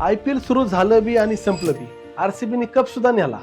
I P L सुरू झालं B आणि संपलं बी. आर सी बीने कप सुद्धा नेला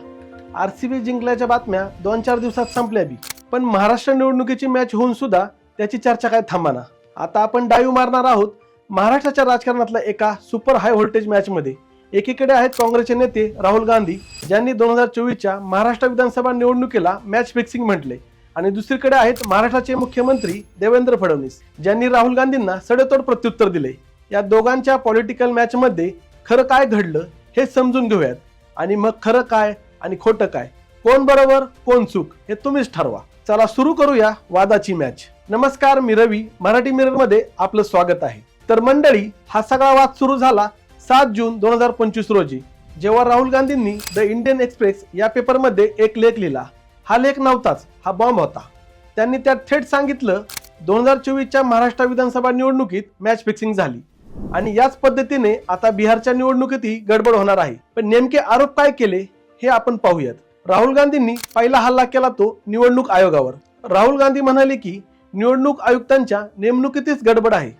आर सी बी जिंकल्याच्या बातम्या दोन चार दिवसात संपल्या बी. पण महाराष्ट्र निवडणुकीची मॅच होऊन सुद्धा त्याची चर्चा काय थांबाना. आता आपण डाईव्ह मारणार आहोत महाराष्ट्राच्या राजकारणातल्या एका सुपर हाय व्होल्टेज मॅचमध्ये. एकीकडे आहेत काँग्रेसचे नेते राहुल गांधी ज्यांनी दोन हजार चोवीसच्या महाराष्ट्र विधानसभा निवडणुकीला मॅच फिक्सिंग म्हटले. आणि दुसरीकडे आहेत महाराष्ट्राचे मुख्यमंत्री देवेंद्र फडणवीस ज्यांनी राहुल गांधींना सडेतोड प्रत्युत्तर दिले. या दोघांच्या पॉलिटिकल मॅचमध्ये खरं काय घडलं हे समजून घेऊयात. आणि मग खरं काय आणि खोटं काय? कोण बरोबर कोण चूक हे तुम्हीच ठरवा. चला सुरू करूया वादाची मॅच नमस्कार मी रवी. मराठी मिररमध्ये आपलं स्वागत आहे. तर मंडळी हा सगळा वाद सुरू झाला सात जून दोन हजार पंचवीस रोजी. जेव्हा राहुल गांधींनी द इंडियन एक्सप्रेस या पेपरमध्ये एक लेख लिहिला. हा लेख नव्हताच हा बॉम्ब होता. त्यांनी त्यात थेट सांगितलं दोन हजार चोवीसच्या महाराष्ट्र विधानसभा निवडणुकीत मॅच फिक्सिंग झाली. आणि याच पद्धतीने आता बिहारच्या निवडणुकीतही गडबड होणार आहे. पण नेमके आरोप काय केले हे आपण पाहूयात. राहुल गांधींनी पहिला हल्ला केला तो निवडणूक आयोगावर. राहुल गांधी म्हणाले की निवडणूक आयुक्तांच्या नेमणुकीतच गडबड आहे.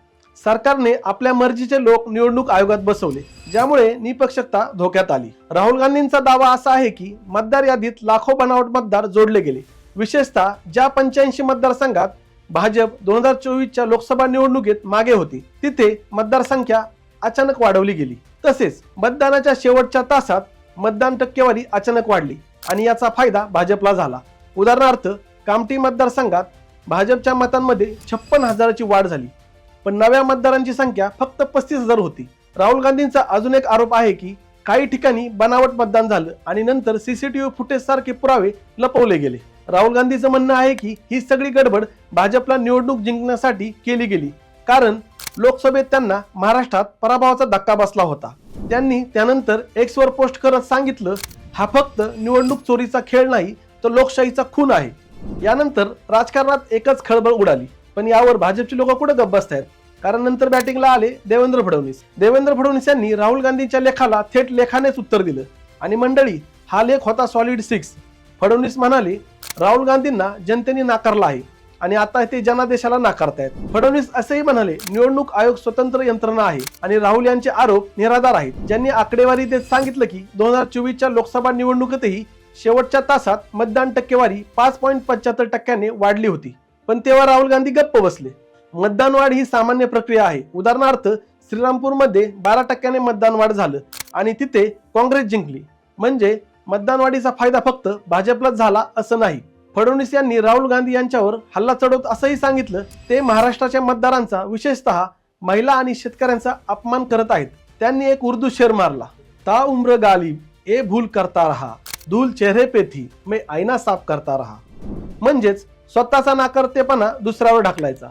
सरकारने आपल्या मर्जीचे लोक निवडणूक आयोगात बसवले ज्यामुळे निपक्षता धोक्यात आली. राहुल गांधींचा दावा असा आहे की मतदार यादीत लाखो बनावट मतदार जोडले गेले. विशेषतः ज्या पंच्याऐंशी मतदारसंघात भाजप दोन हजार चोवीसच्या लोकसभा निवडणुकीत मागे होती. तिथे मतदारसंख्या अचानक वाढवली गेली. तसेच मतदानाच्या शेवटच्या तासात मतदान टक्केवारी अचानक वाढली आणि याचा फायदा भाजपला झाला. उदाहरणार्थ कामठी मतदारसंघात भाजपच्या मतांमध्ये छप्पन हजाराची वाढ झाली. पण नव्या मतदारांची संख्या फक्त पस्तीस हजार होती. राहुल गांधींचा अजून एक आरोप आहे की काही ठिकाणी बनावट मतदान झालं आणि नंतर सीसीटीव्ही फुटेज सारखे पुरावे लपवले गेले. राहुल गांधीचं म्हणणं आहे की ही सगळी गडबड भाजपला निवडणूक जिंकण्यासाठी केली गेली. कारण लोकसभेत त्यांना महाराष्ट्रात पराभवाचा धक्का बसला होता. त्यांनी त्यानंतर एक्स वर पोस्ट करत सांगितलं हा फक्त निवडणूक चोरीचा खेळ नाही तर लोकशाहीचा खून आहे. यानंतर राजकारणात एकच खळबळ उडाली. पण यावर भाजपची लोक कुठे गप्प बसतायत? कारण नंतर बॅटिंगला आले देवेंद्र फडणवीस. देवेंद्र फडणवीस यांनी राहुल गांधींच्या लेखाला थेट लेखानेच उत्तर दिलं. आणि मंडळी हा लेख होता सॉलिड सिक्स फडणवीस म्हणाले राहुल गांधींना जनतेने नाकारला आहे आणि आता ते जनादेशाला नाकारतायत. फडणवीस असेही म्हणाले निवडणूक आयोग स्वतंत्र यंत्रणा आहे आणि राहुल यांचे आरोप निराधार आहेत. ज्यांनी आकडेवारी देत सांगितलं की दोन हजार चोवीसच्या लोकसभा निवडणुकीतही शेवटच्या तासात मतदान टक्केवारी पाच पॉईंट पंच्याहत्तर टक्क्याने वाढली होती. पण तेव्हा राहुल गांधी गप्प बसले. मतदान वाढ ही सामान्य प्रक्रिया आहे. उदाहरणार्थ श्रीरामपूरमध्ये बारा टक्क्याने मतदान वाढ झालं आणि तिथे काँग्रेस जिंकली. म्हणजे मतदानवाढीचा फायदा फक्त भाजपलाच झाला असं नाही. फडणवीस यांनी राहुल गांधी यांच्यावर हल्ला चढवत असंही सांगितलं ते महाराष्ट्राच्या मतदारांचा विशेषतः महिला आणि शेतकऱ्यांचा अपमान करत आहेत. त्यांनी एक उर्दू शेर मारला ता उम्र गालिब ए भूल करता रहा धूल चेहरे पे थी आईना साफ करता रहा. म्हणजेच स्वतःचा नाकर्तेपणा दुसऱ्यावर ढकलायचा.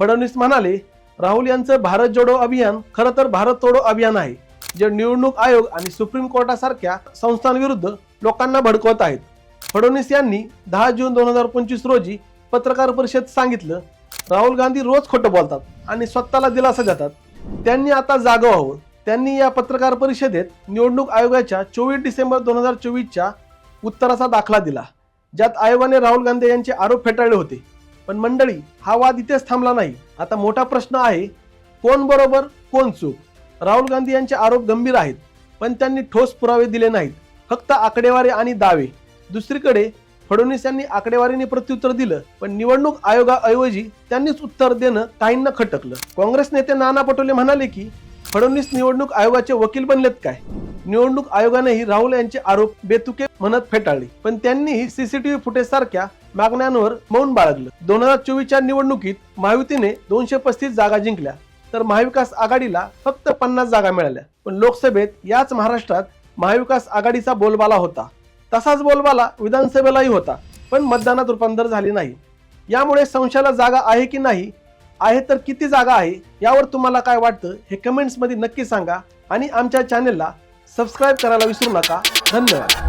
फडणवीस म्हणाले राहुल यांचं भारत जोडो अभियान खरं तर भारत तोडो अभियान आहे. जे निवडणूक आयोग आणि सुप्रीम कोर्टासारख्या संस्थांविरुद्ध लोकांना भडकवत आहेत. फडणवीस यांनी दहा जून दोन हजार पंचवीस रोजी पत्रकार परिषद सांगितलं राहुल गांधी रोज खोटं बोलतात आणि स्वतःला दिलासा देतात. त्यांनी आता जागं व्हावं. त्यांनी या पत्रकार परिषदेत निवडणूक आयोगाच्या चोवीस डिसेंबर दोन हजार चोवीसच्या उत्तराचा दाखला दिला ज्यात आयोगाने राहुल गांधी यांचे आरोप फेटाळले होते. पण मंडळी हा वाद इथेच थांबला नाही. आता मोठा प्रश्न आहे कोण बरोबर कोण चूक? राहुल गांधी यांचे आरोप गंभीर आहेत पण त्यांनी ठोस पुरावे दिले नाहीत. फक्त आकडेवारी आणि दावे. दुसरीकडे फडणवीस यांनी आकडेवारीने प्रत्युत्तर दिलं पण निवडणूक आयोगाऐवजी त्यांनीच उत्तर देणं काहींना खटकलं. काँग्रेस नेते नाना पटोले म्हणाले की फडणवीस निवडणूक आयोगाचे वकील बनलेत काय? निवडणूक आयोगानेही राहुल यांचे आरोप बेतुके म्हणत फेटाळले पण त्यांनीही सीसीटीव्ही फुटेज सारख्या मागण्यांवर मौन बाळगलं. दोन हजार चोवीसच्या निवडणुकीत महायुतीने दोनशे पस्तीस जागा जिंकल्या. तर महाविकास आघाडीला फक्त पन्नास जागा मिळाल्या. पण लोकसभेत याच महाराष्ट्रात महाविकास आघाडीचा बोलबाला होता. तसाच बोलबाला विधानसभेलाही होता पण मतदानात रूपांतर झाले नाही. यामुळे संशयाला जागा आहे की नाही आहे तर किती जागा आहे यावर तुम्हाला काय वाटतं हे कमेंट्समध्ये नक्की सांगा आणि आमच्या चॅनेलला सबस्क्राईब करायला विसरू नका. धन्यवाद.